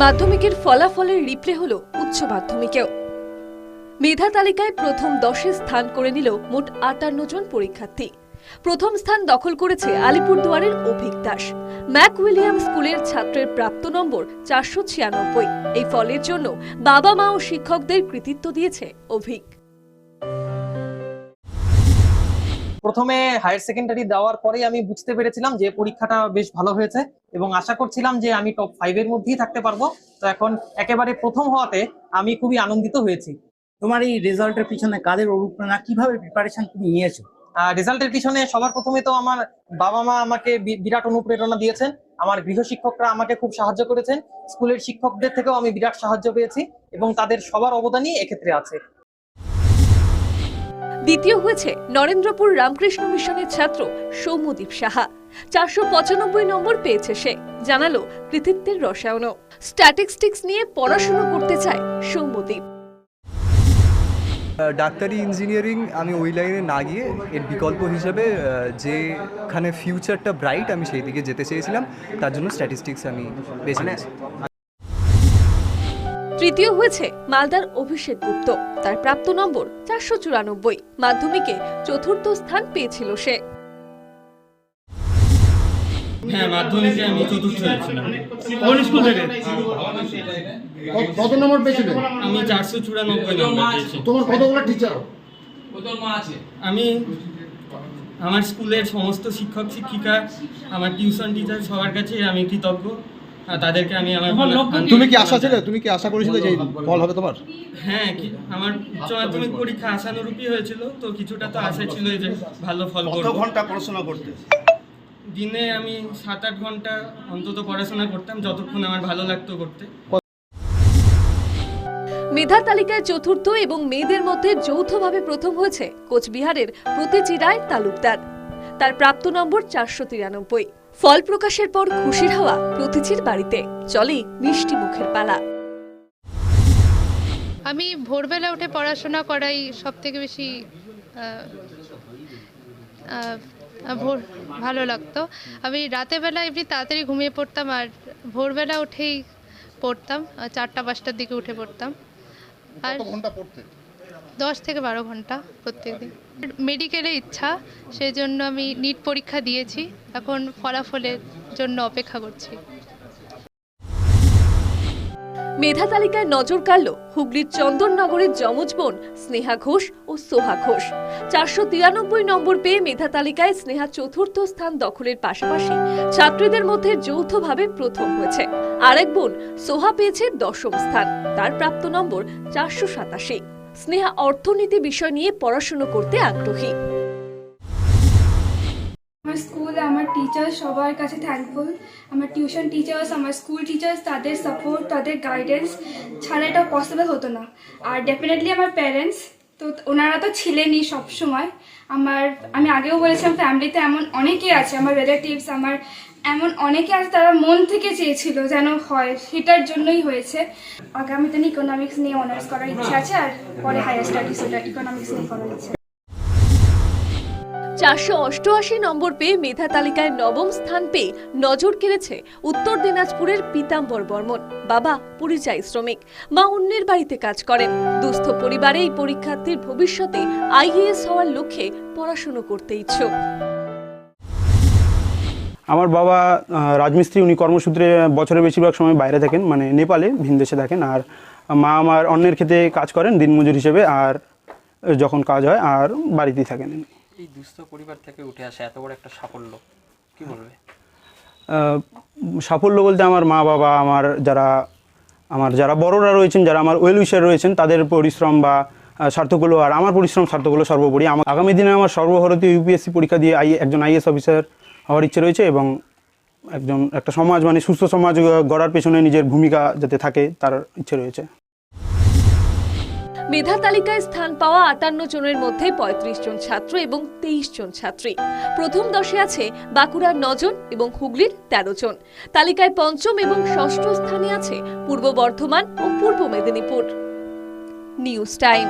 মাধ্যমিকের ফলাফলের রিপ্লে হল উচ্চ মাধ্যমিকেও। মেধা তালিকায় প্রথম দশে স্থান করে নিল মোট আটান্ন জন পরীক্ষার্থী। প্রথম স্থান দখল করেছে আলিপুরদুয়ারের অভিক দাস। ম্যাক উইলিয়াম স্কুলের ছাত্রের প্রাপ্ত নম্বর চারশো ছিয়ানব্বই। এই ফলের জন্য বাবা মা ও শিক্ষকদের কৃতিত্ব দিয়েছে অভিক। প্রথমে হায়ার সেকেন্ডারি দেওয়ার পরেই আমি বুঝতে পেরেছিলাম যে পরীক্ষাটা বেশ ভালো হয়েছে এবং আশা করছিলাম যে আমি টপ ফাইভের মধ্যেই থাকতে পারব। তো এখন একেবারে প্রথম হওয়াতে আমি খুবই আনন্দিত হয়েছি। তোমার এই রেজাল্টের পিছনে কাদের অনুপ্রেরণা কীভাবে প্রিপারেশন তুমি নিয়েছো? রেজাল্টের পিছনে সবার প্রথমে তো আমার বাবা মা আমাকে বিরাট অনুপ্রেরণা দিয়েছেন। আমার গৃহ শিক্ষকরা আমাকে খুব সাহায্য করেছেন। স্কুলের শিক্ষকদের থেকেও আমি বিরাট সাহায্য পেয়েছি এবং তাদের সবার অবদানই এক্ষেত্রে আছে। দ্বিতীয় হয়েছে নরেন্দ্রপুর রামকৃষ্ণ মিশনের ছাত্র সৌম্যদীপ সাহা। চারশো পঁচানব্বই নম্বর পেয়েছে সে জানালো কৃতিত্বের রসায়নও। স্ট্যাটিস্টিক্স নিয়ে পড়াশোনা করতে চায় সৌম্যদীপ। ডাক্তারি ইঞ্জিনিয়ারিং আমি ওই লাইনে না গিয়ে এর বিকল্প হিসেবে যেখানে ফিউচারটা ব্রাইট আমি সেই দিকে যেতে চেয়েছিলাম। তার জন্য স্ট্যাটিস্টিক্স আমি বেছে নিয়েছি। তৃতীয় হয়েছে মালদার অভিষেক গুপ্ত। তার প্রাপ্ত নম্বর চারশো চুরানব্বই। মাধ্যমিকে চতুর্থ স্থান পেয়েছিল সে। হ্যাঁ মাধ্যমিকে আমি চতুর্থ হয়েছিলাম। কোন স্কুল থেকে? কত- কত নম্বর আমি চারশো চুরানব্বই নম্বর পেয়েছি। তোমার কতগুলো টিচার আমি আমার স্কুলের সমস্ত শিক্ষক শিক্ষিকা আমার টিউশন টিচার সবার কাছে আমি কৃতজ্ঞ। তাদেরকে আমি আমার তুমি কি আশা ছিলে? তুমি কি আশা করেছিলে যে ফল হবে তোমার? হ্যাঁ কি আমার উচ্চ মাধ্যমিক পরীক্ষা আশানুরূপী হয়েছিল তো কিছুটা তো আশা ছিল যে ভালো ফল কত ঘণ্টা পড়াশোনা করতে? দিনে আমি সাত আট ঘণ্টা অন্তত পড়াশোনা করতাম যতক্ষণ আমার ভালো লাগতো করতে। মেধা তালিকায় চতুর্থ এবং মেয়েদের মধ্যে যৌথভাবে প্রথম হয়েছে কোচবিহারের প্রতিচি রায় তালুকদার। তার প্রাপ্ত নম্বর চারশো তিরানব্বই। ফল প্রকাশের পর খুশির হাওয়া প্রতিচির বাড়িতে। চলে মিষ্টি মুখের পালা। আমি ভোরবেলা উঠে পড়াশোনা করাই সব থেকে বেশি ভোর ভালো লাগতো। আমি রাতের বেলা এমনি তাড়াতাড়ি ঘুমিয়ে পড়তাম আর ভোরবেলা উঠেই পড়তাম চারটা পাঁচটার দিকে উঠে পড়তাম। আর ঘণ্টা পড়তে? দশ থেকে বারো ঘণ্টা প্রত্যেকদিন। মেডিকেলে ইচ্ছা সেই জন্য আমি নিট পরীক্ষা দিয়েছি। এখন ফলাফলের জন্য অপেক্ষা করছি। মেধা তালিকায় নজর কাড়ল হুগলির চন্দননগরের যমজ বোন স্নেহা ঘোষ ও সোহা ঘোষ। চারশো তিরানব্বই নম্বর পেয়ে মেধা তালিকায় স্নেহা চতুর্থ স্থান দখলের পাশাপাশি ছাত্রীদের মধ্যে যৌথভাবে প্রথম হয়েছে। আরেক বোন সোহা পেয়েছে দশম স্থান, তার প্রাপ্ত নম্বর চারশো সাতাশি। স্নেহা অর্থনীতি বিষয় নিয়ে পড়াশুনো করতে আগ্রহী। আমার স্কুল, আমার টিচার সবার কাছে থ্যাঙ্কফুল আমার টিউশন টিচার্স আমার স্কুল টিচার্স তাদের সাপোর্ট তাদের গাইডেন্স ছাড়া এটা পসিবল হতো না। আর ডেফিনেটলি আমার প্যারেন্টস তো ওনারা তো ছিলেনই সবসময়। আমার, আমি আগেও বলেছিলাম ফ্যামিলিতে এমন অনেকেই আছে, আমার রিলেটিভস আমার এমন অনেকে আছে তারা মন থেকে চেয়েছিল যেন হয়, সেটার জন্যই হয়েছে। আগামীতে ইকোনমিক্স নিয়ে অনার্স করার ইচ্ছা আছে আর পরে হায়ার স্টাডিজ ওটা ইকোনমিক্স নিয়ে করার ইচ্ছা চারশো অষ্টআশি নম্বর পেয়ে মেধা তালিকায় নবম স্থান পেয়ে নজর কেড়েছে উত্তর দিনাজপুরের পিতাম্বর বর্মন। বাবা পরিযায়ী শ্রমিক। মা অন্যের বাড়িতে কাজ করেন। দুস্থ পরিবারে এই পরীক্ষার্থীর ভবিষ্যতে আইএএস হওয়ার লক্ষ্যে পড়াশুনো করতে ইচ্ছুক। আমার বাবা রাজমিস্ত্রি উনি কর্মসূত্রে বছরের বেশিরভাগ সময় বাইরে থাকেন মানে নেপালে ভিনদেশে থাকেন। আর মা আমার অন্যের ক্ষেত্রে কাজ করেন দিনমজুর হিসেবে আর যখন কাজ হয় আর বাড়িতেই থাকেন এই দুস্থ পরিবার থেকে উঠে আসা এত বড় একটা সাফল্য কি বলবে? সাফল্য বলতে আমার মা বাবা আমার যারা আমার যারা বড়রা রয়েছেন যারা আমার ওয়েল উইশার রয়েছেন তাদের পরিশ্রম বা আহ, সার্থকগুলো আর আমার পরিশ্রম সার্থকগুলো সর্বোপরি। আমার আগামী দিনে আমার সর্বভারতীয় ইউপিএসসি পরীক্ষা দিয়ে আই একজন আইএস অফিসার হওয়ার ইচ্ছে রয়েছে এবং একজন, একটা সমাজ মানে সুস্থ সমাজ গড়ার পেছনে নিজের ভূমিকা যাতে থাকে, তার ইচ্ছে রয়েছে। মেধা তালিকায় স্থান পাওয়া আটান্ন জনের মধ্যে ৩৫ জন ছাত্র এবং তেইশ জন ছাত্রী। প্রথম দশে আছে বাঁকুড়ার নজন এবং হুগলির ১৩ জন। তালিকায় পঞ্চম এবং ষষ্ঠ স্থানে আছে পূর্ব বর্ধমান ও পূর্ব মেদিনীপুর। News time.